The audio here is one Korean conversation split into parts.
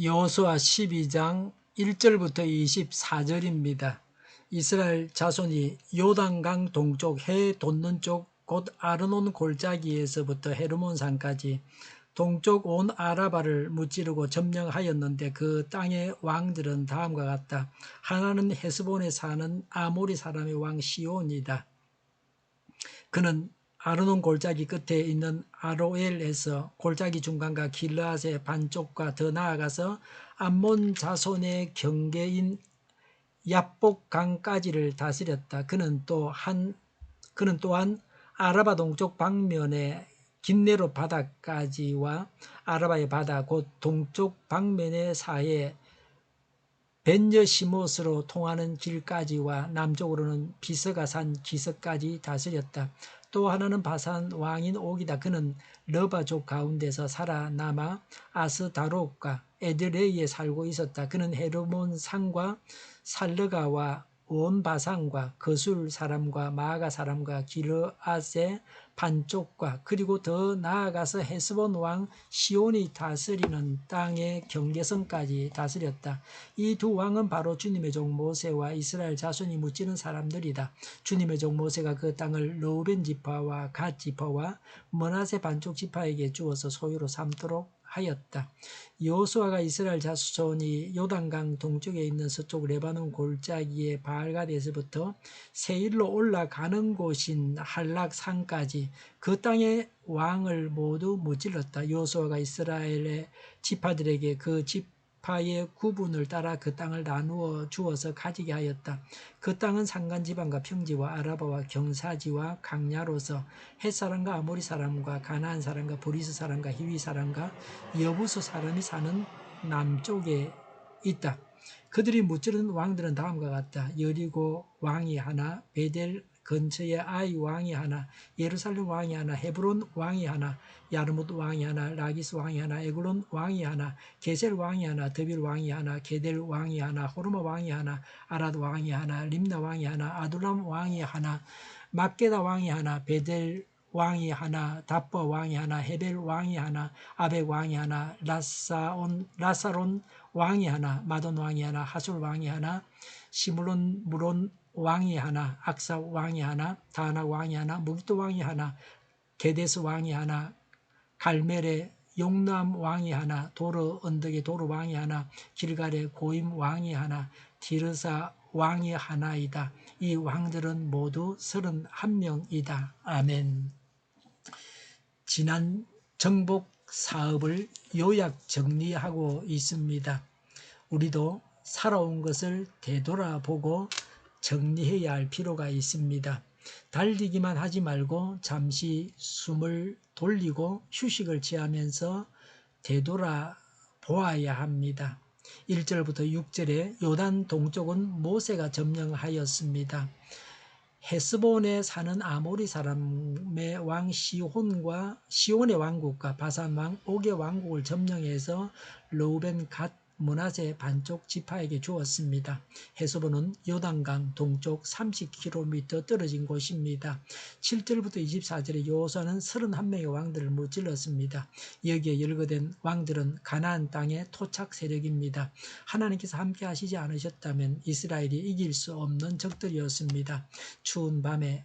여호수아 12장 1절부터 24절입니다. 이스라엘 자손이 요단강 동쪽 해 돋는 쪽 곧 아르논 골짜기에서부터 헤르몬 산까지 동쪽 온 아라바를 무찌르고 점령하였는데 그 땅의 왕들은 다음과 같다. 하나는 헤스본에 사는 아모리 사람의 왕 시온이다. 그는 아르논 골짜기 끝에 있는 아로엘에서 골짜기 중간과 길르앗의 반쪽과 더 나아가서 암몬 자손의 경계인 야복강까지를 다스렸다. 그는 또 한 그는 또한 아라바 동쪽 방면의 긴네로 바다까지와 아라바의 바다 곧 동쪽 방면의 사이에 벤여시못으로 통하는 길까지와 남쪽으로는 비서가산 기서까지 다스렸다. 또 하나는 바산 왕인 옥이다. 그는 러바족 가운데서 살아남아 아스다롯과 에드레이에 살고 있었다. 그는 헤르몬 산과 살르가와 온 바산과 거술 사람과 마가 사람과 기르앗의 반쪽과 그리고 더 나아가서 헤스본 왕 시온이 다스리는 땅의 경계선까지 다스렸다. 이 두 왕은 바로 주님의 종 모세와 이스라엘 자손이 묻지는 사람들이다. 주님의 종 모세가 그 땅을 르우벤 지파와 갓 지파와 머나세 반쪽 지파에게 주어서 소유로 삼도록 하였다. 여호수아가 이스라엘 자손이 요단강 동쪽에 있는 서쪽 레바논 골짜기의 바알가데에서부터 세일로 올라가는 곳인 한락산까지 그 땅의 왕을 모두 무찔렀다. 여호수아가 이스라엘의 지파들에게 그 집, 지 파의 구분을 따라 그 땅을 나누어 주어서 가지게 하였다. 그 땅은 산간 지방과 평지와 아라바와 경사지와 강야로서 햇사람과 아모리 사람과 가나안 사람과 보리스 사람과 히위 사람과 여부수 사람이 사는 남쪽에 있다. 그들이 무찌른 왕들은 다음과 같다. 여리고 왕이 하나, 베델 근처에 아이 왕이 하나, 예루살렘 왕이 하나, 헤브론 왕이 하나, 야르뭇 왕이 하나, 라기스 왕이 하나, 에글론 왕이 하나, 게셀 왕이 하나, 드빌 왕이 하나, 게델 왕이 하나, 호르마 왕이 하나, 아라드 왕이 하나, 림나 왕이 하나, 아둘람 왕이 하나, 막게다 왕이 하나, 베델 왕이 하나, 다버 왕이 하나, 헤벨 왕이 하나, 아벡 왕이 하나, 라사온 라사론 왕이 하나, 마돈 왕이 하나, 하술 왕이 하나, 시물론 무론 왕이 하나, 악사 왕이 하나, 다나 왕이 하나, 무기도 왕이 하나, 게데스 왕이 하나, 갈멜의 용남 왕이 하나, 도르 언덕의 도르 왕이 하나, 길갈의 고임 왕이 하나, 디르사 왕이 하나이다. 이 왕들은 모두 31명이다. 아멘. 지난 정복 사업을 요약 정리하고 있습니다. 우리도 살아온 것을 되돌아보고 정리해야 할 필요가 있습니다. 달리기만 하지 말고 잠시 숨을 돌리고 휴식을 취하면서 되돌아 보아야 합니다. 1절부터 6절에 요단 동쪽은 모세가 점령하였습니다. 헤스본에 사는 아모리 사람의 왕 시혼과 시온의 왕국과 바산 왕 옥의 왕국을 점령해서 로벤 갓 문하세 반쪽 지파에게 주었습니다. 해수본은 요단강 동쪽 30km 떨어진 곳입니다. 7절부터 24절에 여호수아는 31명의 왕들을 무찔렀습니다. 여기에 열거된 왕들은 가나안 땅의 토착 세력입니다. 하나님께서 함께 하시지 않으셨다면 이스라엘이 이길 수 없는 적들이었습니다. 추운 밤에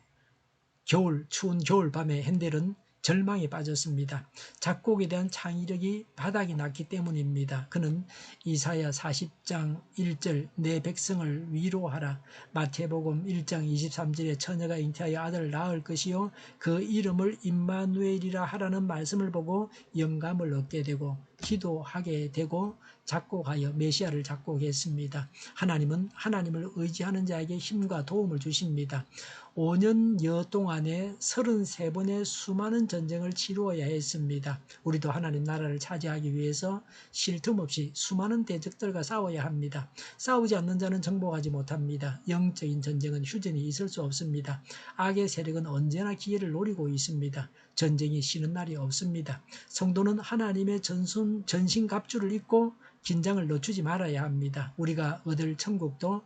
겨울 추운 겨울 밤에 핸델은 절망에 빠졌습니다. 작곡에 대한 창의력이 바닥이 났기 때문입니다. 그는 이사야 40장 1절 내 백성을 위로하라 마태복음 1장 23절에 처녀가 잉태하여 아들을 낳을 것이요 그 이름을 임마누엘이라 하라는 말씀을 보고 영감을 얻게 되고 기도하게 되고 작곡하여 메시아를 작곡했습니다. 하나님은 하나님을 의지하는 자에게 힘과 도움을 주십니다. 5년여 동안에 33번의 수많은 전쟁을 치루어야 했습니다. 우리도 하나님 나라를 차지하기 위해서 쉴 틈 없이 수많은 대적들과 싸워야 합니다. 싸우지 않는 자는 정복하지 못합니다. 영적인 전쟁은 휴전이 있을 수 없습니다. 악의 세력은 언제나 기회를 노리고 있습니다. 전쟁이 쉬는 날이 없습니다. 성도는 하나님의 전순, 전신갑주를 입고 긴장을 늦추지 말아야 합니다. 우리가 얻을 천국도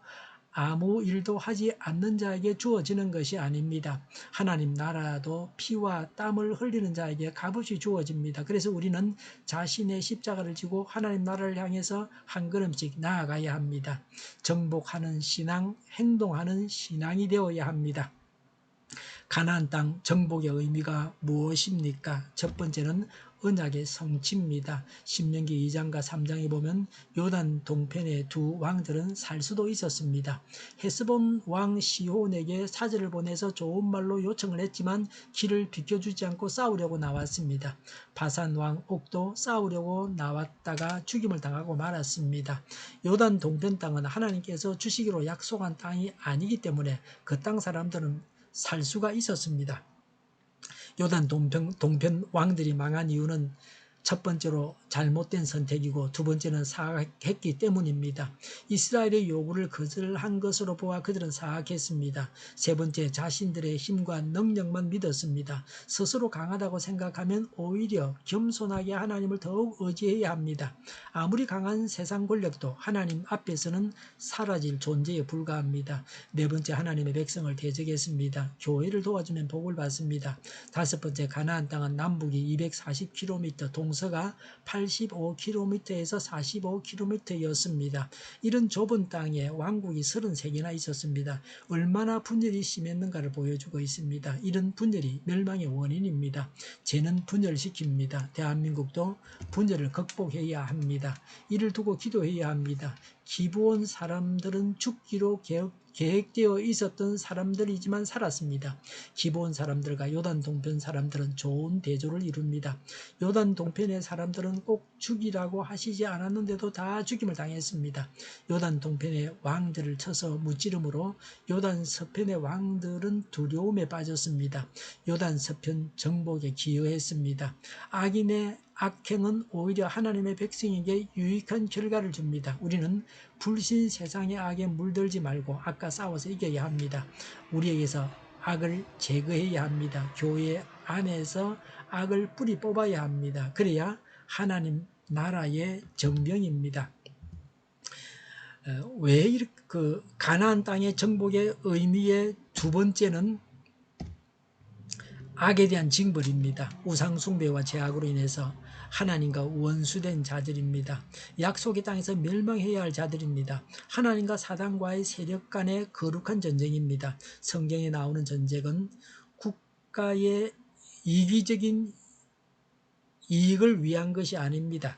아무 일도 하지 않는 자에게 주어지는 것이 아닙니다. 하나님 나라도 피와 땀을 흘리는 자에게 값없이 주어집니다. 그래서 우리는 자신의 십자가를 지고 하나님 나라를 향해서 한 걸음씩 나아가야 합니다. 정복하는 신앙, 행동하는 신앙이 되어야 합니다. 가나안 땅 정복의 의미가 무엇입니까? 첫 번째는 언약의 성취입니다. 신명기 2장과 3장에 보면 요단 동편의 두 왕들은 살 수도 있었습니다. 헤스본 왕 시혼에게 사절을 보내서 좋은 말로 요청을 했지만 길을 비켜주지 않고 싸우려고 나왔습니다. 바산 왕 옥도 싸우려고 나왔다가 죽임을 당하고 말았습니다. 요단 동편 땅은 하나님께서 주시기로 약속한 땅이 아니기 때문에 그 땅 사람들은 살 수가 있었습니다. 요단 동편, 동편 왕들이 망한 이유는 첫 번째로 잘못된 선택이고 두 번째는 사악했기 때문입니다. 이스라엘의 요구를 거절한 것으로 보아 그들은 사악했습니다. 세 번째 자신들의 힘과 능력만 믿었습니다. 스스로 강하다고 생각하면 오히려 겸손하게 하나님을 더욱 의지해야 합니다. 아무리 강한 세상 권력도 하나님 앞에서는 사라질 존재에 불과합니다. 네 번째 하나님의 백성을 대적했습니다. 교회를 도와주면 복을 받습니다. 다섯 번째 가나안 땅은 남북이 240km 동 동서가 85km에서 45km였습니다. 이런 좁은 땅에 왕국이 33개나 있었습니다. 얼마나 분열이 심했는가를 보여주고 있습니다. 이런 분열이 멸망의 원인입니다. 죄는 분열시킵니다. 대한민국도 분열을 극복해야 합니다. 이를 두고 기도해야 합니다. 기부온 사람들은 죽기로 계획 계획되어 있었던 사람들이지만 살았습니다. 기본 사람들과 요단 동편 사람들은 좋은 대조를 이룹니다. 요단 동편의 사람들은 꼭 죽이라고 하시지 않았는데도 다 죽임을 당했습니다. 요단 동편의 왕들을 쳐서 무찌름으로 요단 서편의 왕들은 두려움에 빠졌습니다. 요단 서편 정복에 기여했습니다. 악인의 악행은 오히려 하나님의 백성에게 유익한 결과를 줍니다. 우리는 불신 세상의 악에 물들지 말고 악과 싸워서 이겨야 합니다. 우리에게서 악을 제거해야 합니다. 교회 안에서 악을 뿌리 뽑아야 합니다. 그래야 하나님 나라의 정병입니다. 어, 왜 이렇게 그 가나안 땅의 정복의 의미의 두 번째는 악에 대한 징벌입니다. 우상 숭배와 제약으로 인해서 하나님과 원수된 자들입니다. 약속의 땅에서 멸망해야 할 자들입니다. 하나님과 사단과의 세력 간의 거룩한 전쟁입니다. 성경에 나오는 전쟁은 국가의 이기적인 이익을 위한 것이 아닙니다.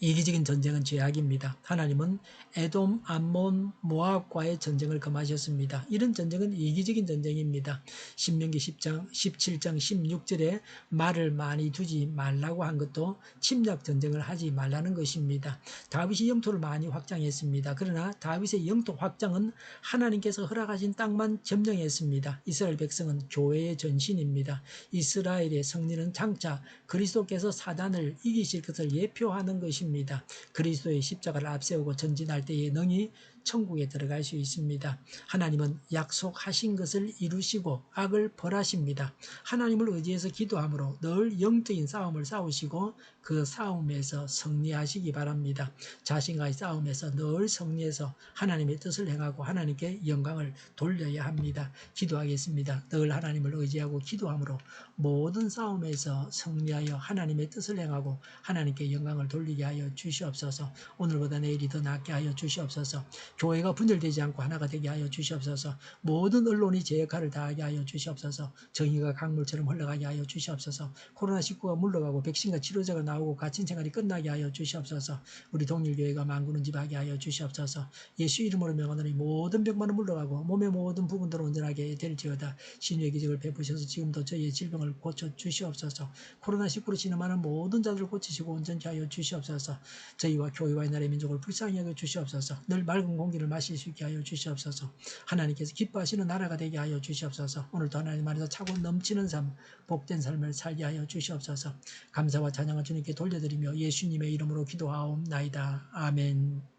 이기적인 전쟁은 죄악입니다. 하나님은 에돔, 암몬, 모압과의 전쟁을 금하셨습니다. 이런 전쟁은 이기적인 전쟁입니다. 신명기 10장, 17장 16절에 말을 많이 두지 말라고 한 것도 침략 전쟁을 하지 말라는 것입니다. 다윗이 영토를 많이 확장했습니다. 그러나 다윗의 영토 확장은 하나님께서 허락하신 땅만 점령했습니다. 이스라엘 백성은 교회의 전신입니다. 이스라엘의 승리는 장차 그리스도께서 사단을 이기실 것을 예표하는 것입니다. 것입니다. 그리스도의 십자가를 앞세우고 전진할 때에 능히 천국에 들어갈 수 있습니다. 하나님은 약속하신 것을 이루시고 악을 벌하십니다. 하나님을 의지해서 기도함으로 늘 영적인 싸움을 싸우시고 그 싸움에서 승리하시기 바랍니다. 자신과의 싸움에서 늘 승리해서 하나님의 뜻을 행하고 하나님께 영광을 돌려야 합니다. 기도하겠습니다. 늘 하나님을 의지하고 기도함으로 모든 싸움에서 승리하여 하나님의 뜻을 행하고 하나님께 영광을 돌리게 하여 주시옵소서. 오늘보다 내일이 더 낫게 하여 주시옵소서. 교회가 분열되지 않고 하나가 되게 하여 주시옵소서. 모든 언론이 제 역할을 다하게 하여 주시옵소서. 정의가 강물처럼 흘러가게 하여 주시옵소서. 코로나19가 물러가고 백신과 치료제가 나오고 갇힌 생활이 끝나게 하여 주시옵소서. 우리 동일교회가 만구는 집하게 하여 주시옵소서. 예수 이름으로 명하노니 모든 병만은 물러가고 몸의 모든 부분들을 온전하게 될지어다. 신유의 기적을 베푸셔서 지금도 저희의 질병을 고쳐 주시옵소서. 코로나19로 진음하는 모든 자들을 고치시고 온전케 하여 주시옵소서. 저희와 교회와 이 나라의 민족을 불쌍히 여겨 주시옵소서. 늘 맑은 공 공기를 마실 수 있게 하여 주시옵소서. 하나님께서 기뻐하시는 나라가 되게 하여 주시옵소서. 오늘도 하나님 안에서 차고 넘치는 삶, 복된 삶을 살게 하여 주시옵소서. 감사와 찬양을 주님께 돌려드리며 예수님의 이름으로 기도하옵나이다. 아멘.